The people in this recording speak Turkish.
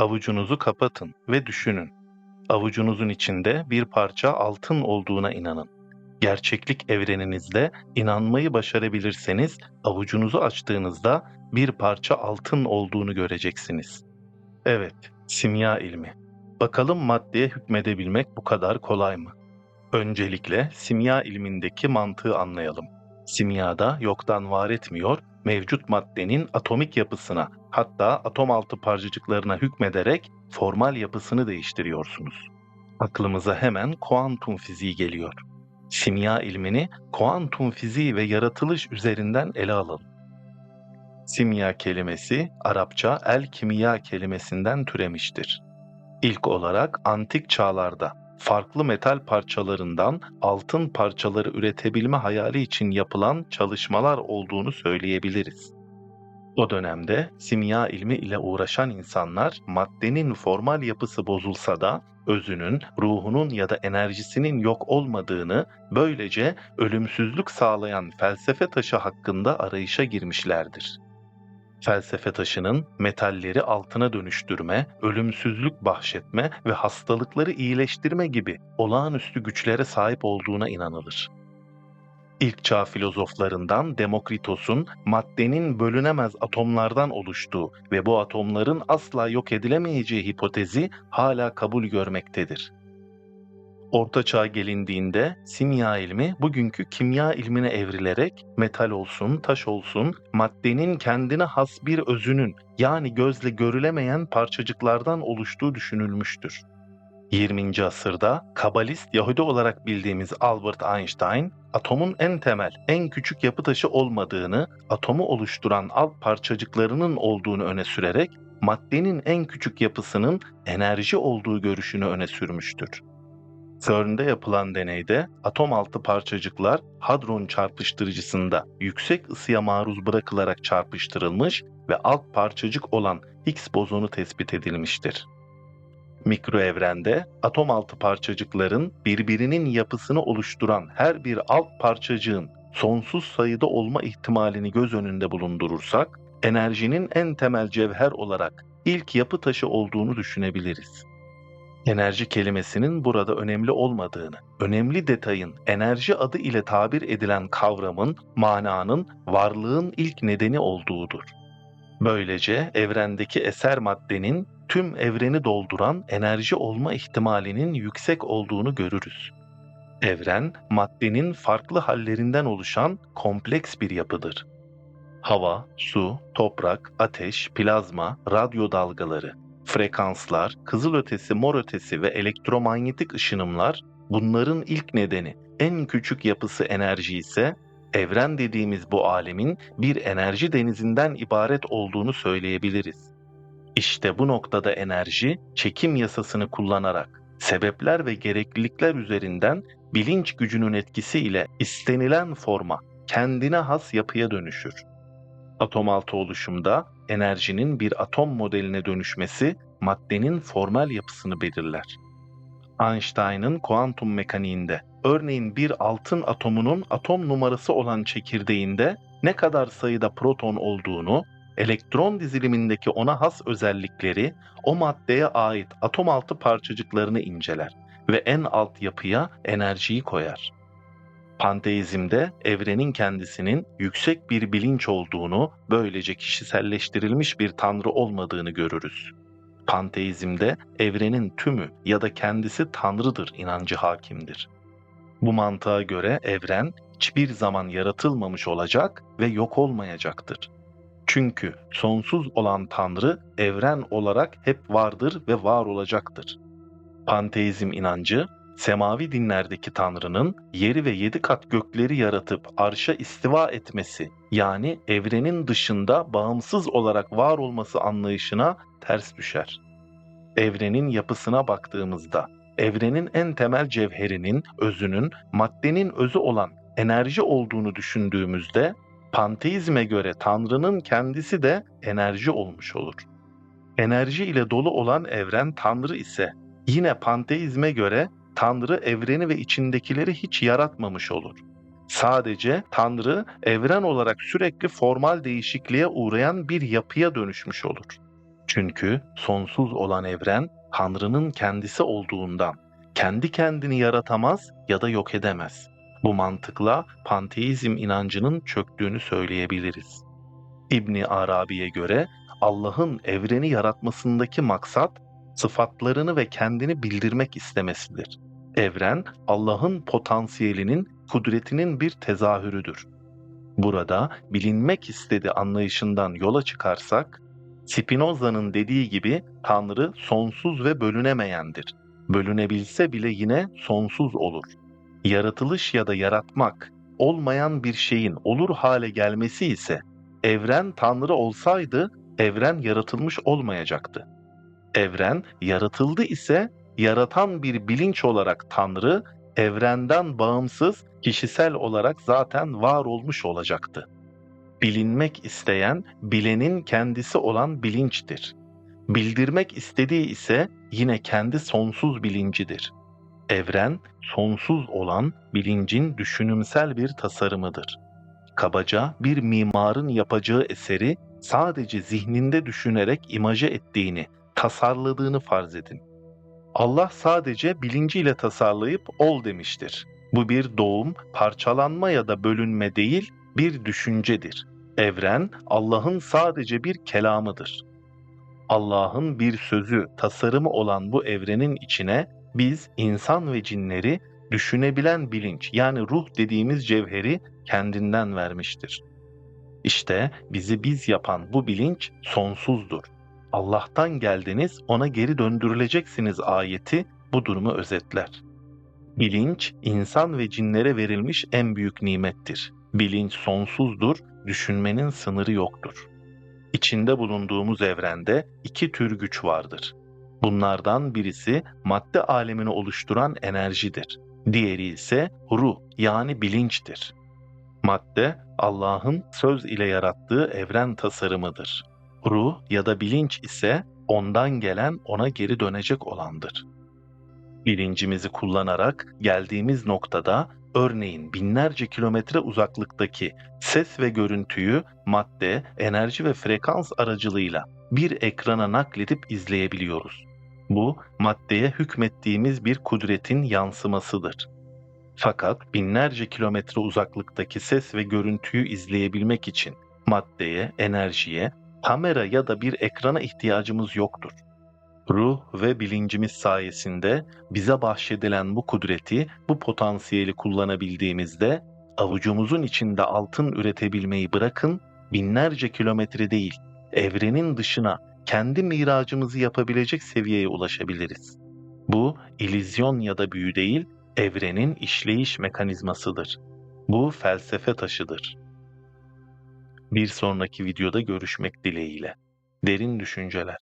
Avucunuzu kapatın ve düşünün. Avucunuzun içinde bir parça altın olduğuna inanın. Gerçeklik evreninizde inanmayı başarabilirseniz avucunuzu açtığınızda bir parça altın olduğunu göreceksiniz. Evet, simya ilmi. Bakalım maddeye hükmedebilmek bu kadar kolay mı? Öncelikle simya ilmindeki mantığı anlayalım. Simyada yoktan var etmiyor, mevcut maddenin atomik yapısına hatta atom altı parçacıklarına hükmederek formal yapısını değiştiriyorsunuz. Aklımıza hemen kuantum fiziği geliyor. Simya ilmini kuantum fiziği ve yaratılış üzerinden ele alalım. Simya kelimesi Arapça el kimya kelimesinden türemiştir. İlk olarak antik çağlarda farklı metal parçalarından altın parçaları üretebilme hayali için yapılan çalışmalar olduğunu söyleyebiliriz. O dönemde simya ilmi ile uğraşan insanlar maddenin formal yapısı bozulsa da özünün, ruhunun ya da enerjisinin yok olmadığını, böylece ölümsüzlük sağlayan felsefe taşı hakkında arayışa girmişlerdir. Felsefe taşının metalleri altına dönüştürme, ölümsüzlük bahşetme ve hastalıkları iyileştirme gibi olağanüstü güçlere sahip olduğuna inanılır. İlk çağ filozoflarından Demokritos'un maddenin bölünemez atomlardan oluştuğu ve bu atomların asla yok edilemeyeceği hipotezi hala kabul görmektedir. Orta çağ gelindiğinde simya ilmi bugünkü kimya ilmine evrilerek metal olsun, taş olsun, maddenin kendine has bir özünün yani gözle görülemeyen parçacıklardan oluştuğu düşünülmüştür. 20. asırda kabalist Yahudi olarak bildiğimiz Albert Einstein, atomun en temel, en küçük yapı taşı olmadığını, atomu oluşturan alt parçacıklarının olduğunu öne sürerek maddenin en küçük yapısının enerji olduğu görüşünü öne sürmüştür. CERN'de yapılan deneyde atom altı parçacıklar hadron çarpıştırıcısında yüksek ısıya maruz bırakılarak çarpıştırılmış ve alt parçacık olan Higgs bozonu tespit edilmiştir. Mikro evrende atom altı parçacıkların birbirinin yapısını oluşturan her bir alt parçacığın sonsuz sayıda olma ihtimalini göz önünde bulundurursak, enerjinin en temel cevher olarak ilk yapı taşı olduğunu düşünebiliriz. Enerji kelimesinin burada önemli olmadığını, önemli detayın enerji adı ile tabir edilen kavramın, mananın varlığın ilk nedeni olduğudur. Böylece evrendeki eser maddenin tüm evreni dolduran enerji olma ihtimalinin yüksek olduğunu görürüz. Evren, maddenin farklı hallerinden oluşan kompleks bir yapıdır. Hava, su, toprak, ateş, plazma, radyo dalgaları, frekanslar, kızılötesi, morötesi ve elektromanyetik ışınımlar bunların ilk nedeni, en küçük yapısı enerji ise evren dediğimiz bu alemin bir enerji denizinden ibaret olduğunu söyleyebiliriz. İşte bu noktada enerji çekim yasasını kullanarak sebepler ve gereklilikler üzerinden bilinç gücünün etkisiyle istenilen forma, kendine has yapıya dönüşür. Atom altı oluşumda enerjinin bir atom modeline dönüşmesi maddenin formal yapısını belirler. Einstein'ın kuantum mekaniğinde örneğin bir altın atomunun atom numarası olan çekirdeğinde ne kadar sayıda proton olduğunu, elektron dizilimindeki ona has özellikleri, o maddeye ait atom altı parçacıklarını inceler ve en alt yapıya enerjiyi koyar. Panteizmde evrenin kendisinin yüksek bir bilinç olduğunu, böylece kişiselleştirilmiş bir tanrı olmadığını görürüz. Panteizmde evrenin tümü ya da kendisi tanrıdır inancı hakimdir. Bu mantığa göre evren hiçbir zaman yaratılmamış olacak ve yok olmayacaktır. Çünkü sonsuz olan Tanrı evren olarak hep vardır ve var olacaktır. Panteizm inancı semavi dinlerdeki Tanrı'nın yeri ve yedi kat gökleri yaratıp arşa istiva etmesi yani evrenin dışında bağımsız olarak var olması anlayışına ters düşer. Evrenin yapısına baktığımızda evrenin en temel cevherinin, özünün, maddenin özü olan enerji olduğunu düşündüğümüzde panteizme göre Tanrı'nın kendisi de enerji olmuş olur. Enerji ile dolu olan evren Tanrı ise yine panteizme göre Tanrı evreni ve içindekileri hiç yaratmamış olur. Sadece Tanrı evren olarak sürekli formal değişikliğe uğrayan bir yapıya dönüşmüş olur. Çünkü sonsuz olan evren Tanrı'nın kendisi olduğundan kendi kendini yaratamaz ya da yok edemez. Bu mantıkla panteizm inancının çöktüğünü söyleyebiliriz. İbni Arabi'ye göre Allah'ın evreni yaratmasındaki maksat sıfatlarını ve kendini bildirmek istemesidir. Evren Allah'ın potansiyelinin, kudretinin bir tezahürüdür. Burada bilinmek istedi anlayışından yola çıkarsak, Spinoza'nın dediği gibi Tanrı sonsuz ve bölünemeyendir. Bölünebilse bile yine sonsuz olur. Yaratılış ya da yaratmak, olmayan bir şeyin olur hale gelmesi ise, evren Tanrı olsaydı evren yaratılmış olmayacaktı. Evren yaratıldı ise yaratan bir bilinç olarak Tanrı evrenden bağımsız kişisel olarak zaten var olmuş olacaktı. Bilinmek isteyen bilenin kendisi olan bilinçtir. Bildirmek istediği ise yine kendi sonsuz bilincidir. Evren sonsuz olan bilincin düşünümsel bir tasarımıdır. Kabaca bir mimarın yapacağı eseri sadece zihninde düşünerek imaje ettiğini, tasarladığını farz edin. Allah sadece bilinciyle tasarlayıp ol demiştir. Bu bir doğum, parçalanma ya da bölünme değil, bir düşüncedir. Evren Allah'ın sadece bir kelamıdır. Allah'ın bir sözü, tasarımı olan bu evrenin içine biz insan ve cinleri düşünebilen bilinç yani ruh dediğimiz cevheri kendinden vermiştir. İşte bizi biz yapan bu bilinç sonsuzdur. Allah'tan geldiniz, ona geri döndürüleceksiniz ayeti bu durumu özetler. Bilinç, insan ve cinlere verilmiş en büyük nimettir. Bilinç sonsuzdur, düşünmenin sınırı yoktur. İçinde bulunduğumuz evrende iki tür güç vardır. Bunlardan birisi madde alemini oluşturan enerjidir. Diğeri ise ruh yani bilinçtir. Madde Allah'ın söz ile yarattığı evren tasarımıdır. Ruh ya da bilinç ise ondan gelen ona geri dönecek olandır. Bilincimizi kullanarak geldiğimiz noktada örneğin binlerce kilometre uzaklıktaki ses ve görüntüyü madde, enerji ve frekans aracılığıyla bir ekrana nakledip izleyebiliyoruz. Bu maddeye hükmettiğimiz bir kudretin yansımasıdır. Fakat binlerce kilometre uzaklıktaki ses ve görüntüyü izleyebilmek için maddeye, enerjiye, kamera ya da bir ekrana ihtiyacımız yoktur. Ruh ve bilincimiz sayesinde bize bahşedilen bu kudreti, bu potansiyeli kullanabildiğimizde avucumuzun içinde altın üretebilmeyi bırakın, binlerce kilometre değil, evrenin dışına kendi miracımızı yapabilecek seviyeye ulaşabiliriz. Bu ilizyon ya da büyü değil, evrenin işleyiş mekanizmasıdır. Bu felsefe taşıdır. Bir sonraki videoda görüşmek dileğiyle. Derin düşünceler.